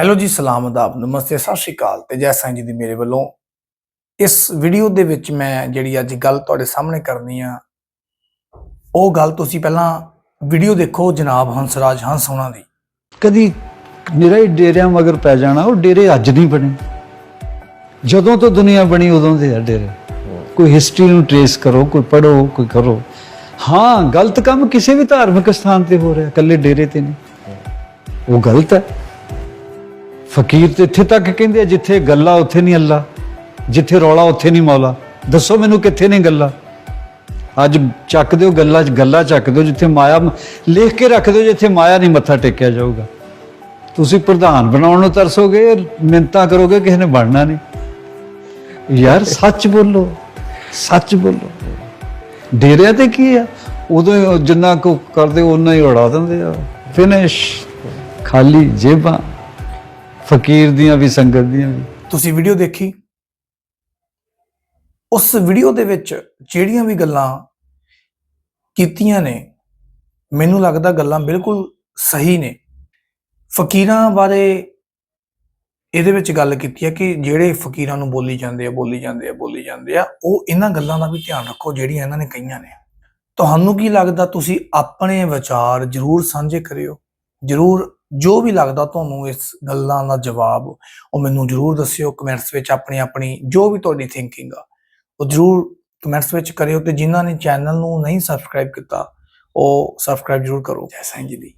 Hello ਜੀ, ਸਲਾਮ ਅਦਾਬ ਨਮਸਤੇ, ਸਤਿ ਸ਼੍ਰੀ ਅਕਾਲ ਤੇ ਜੈ ਸਾਈਂ ਜੀ ਦੀ ਮੇਰੇ ਵੱਲੋਂ। ਇਸ ਵੀਡੀਓ ਦੇ ਵਿੱਚ ਮੈਂ ਜਿਹੜੀ ਅੱਜ ਗੱਲ ਤੁਹਾਡੇ ਸਾਹਮਣੇ ਕਰਨੀ ਆ, ਉਹ ਗੱਲ ਤੁਸੀਂ ਪਹਿਲਾਂ ਵੀਡੀਓ ਦੇਖੋ ਜਨਾਬ ਹੰਸਰਾਜ ਹੰਸ ਹੋਣਾ ਦੀ। ਕਦੀ ਨਿਰਾ ਹੀ ਡੇਰਿਆਂ ਮਗਰ ਪੈ ਜਾਣਾ, ਉਹ ਡੇਰੇ ਅੱਜ ਨਹੀਂ ਬਣੇ। ਜਦੋਂ ਤੋਂ ਦੁਨੀਆ ਬਣੀ ਉਦੋਂ ਦੇ ਆ ਡੇਰੇ। ਕੋਈ ਹਿਸਟਰੀ ਨੂੰ ਟ੍ਰੇਸ ਕਰੋ, ਕੋਈ ਪੜੋ ਕੋਈ ਕਰੋ। ਹਾਂ, ਗਲਤ ਕੰਮ ਕਿਸੇ ਵੀ ਧਾਰਮਿਕ ਸਥਾਨ ਤੇ ਹੋ ਰਿਹਾ, ਇਕੱਲੇ ਡੇਰੇ ਤੇ ਨਹੀਂ। ਉਹ ਗਲਤ ਹੈ। ਫਕੀਰ ਤੇ ਇੱਥੇ ਤੱਕ ਕਹਿੰਦੇ ਆ, ਜਿੱਥੇ ਗੱਲਾਂ ਉੱਥੇ ਨਹੀਂ ਅੱਲਾ, ਜਿੱਥੇ ਰੌਲਾ ਉੱਥੇ ਨਹੀਂ ਮੌਲਾ। ਦੱਸੋ ਮੈਨੂੰ ਕਿੱਥੇ ਨੇ ਗੱਲਾਂ? ਅੱਜ ਚੱਕ ਦਿਓ ਗੱਲਾਂ 'ਚ ਗੱਲਾਂ ਚੱਕ ਦਿਓ, ਜਿੱਥੇ ਮਾਇਆ ਲਿਖ ਕੇ ਰੱਖ ਦਿਓ, ਜਿੱਥੇ ਮਾਇਆ ਨਹੀਂ ਮੱਥਾ ਟੇਕਿਆ ਜਾਊਗਾ। ਤੁਸੀਂ ਪ੍ਰਧਾਨ ਬਣਾਉਣ ਨੂੰ ਤਰਸੋਗੇ ਮਿੰਤਾ ਕਰੋਗੇ, ਕਿਸੇ ਨੇ ਬਣਨਾ ਨਹੀਂ। ਯਾਰ, ਸੱਚ ਬੋਲੋ ਸੱਚ ਬੋਲੋ। ਡੇਰਿਆਂ ਤੇ ਕੀ ਆ? ਉਦੋਂ ਜਿੰਨਾ ਕੋ ਕਰਦੇ ਉਹਨਾਂ ਹੀ ਉਡਾ ਦਿੰਦੇ ਆ। ਫਿਨਿਸ਼ ਖਾਲੀ ਜੇਬਾਂ। ਫਕੀਰ ਦੀਆਂ ਵੀ, ਸੰਗਤ ਦੀਆਂ ਵੀ। ਤੁਸੀਂ ਵੀਡੀਓ ਦੇਖੀ? ਉਸ ਵੀਡੀਓ ਦੇ ਵਿੱਚ ਜਿਹੜੀਆਂ ਵੀ ਗੱਲਾਂ ਕੀਤੀਆਂ ਨੇ, ਮੈਨੂੰ ਲੱਗਦਾ ਗੱਲਾਂ ਬਿਲਕੁਲ ਸਹੀ ਨੇ। ਫਕੀਰਾਂ ਬਾਰੇ ਇਹਦੇ ਵਿੱਚ ਗੱਲ ਕੀਤੀ ਹੈ ਕਿ ਜਿਹੜੇ ਫਕੀਰਾਂ ਨੂੰ ਬੋਲੀ ਜਾਂਦੇ ਆ, ਬੋਲੀ ਜਾਂਦੇ ਆ, ਬੋਲੀ ਜਾਂਦੇ ਆ, ਉਹ ਇਹਨਾਂ ਗੱਲਾਂ ਦਾ ਵੀ ਧਿਆਨ ਰੱਖੋ, ਜਿਹੜੀਆਂ ਇਹਨਾਂ ਨੇ ਕਹੀਆਂ ਨੇ। ਤੁਹਾਨੂੰ ਕੀ ਲੱਗਦਾ ਤੁਸੀਂ ਆਪਣੇ ਵਿਚਾਰ ਜਰੂਰ ਸਾਂਝੇ ਕਰਿਓ, ਜਰੂਰ ਜੋ ਵੀ ਲੱਗਦਾ ਤੁਹਾਨੂੰ ਇਸ ਗੱਲਾਂ ਦਾ ਜਵਾਬ, ਉਹ ਮੈਨੂੰ ਜਰੂਰ ਦੱਸਿਓ ਕਮੈਂਟਸ ਵਿੱਚ ਆਪਣੀ ਆਪਣੀ ਜੋ ਵੀ ਤੁਹਾਡੀ ਥਿੰਕਿੰਗ ਆ। ਉਹ ਜਰੂਰ ਕਮੈਂਟਸ ਵਿੱਚ ਕਰਿਓ ਤੇ ਜਿਨ੍ਹਾਂ ਨੇ ਚੈਨਲ ਨੂੰ ਨਹੀਂ ਸਬਸਕ੍ਰਾਈਬ ਕੀਤਾ, ਉਹ ਸਬਸਕ੍ਰਾਈਬ ਜਰੂਰ ਕਰੋ। ਜੈ ਸਾਈਂ ਜੀ ਦੀ।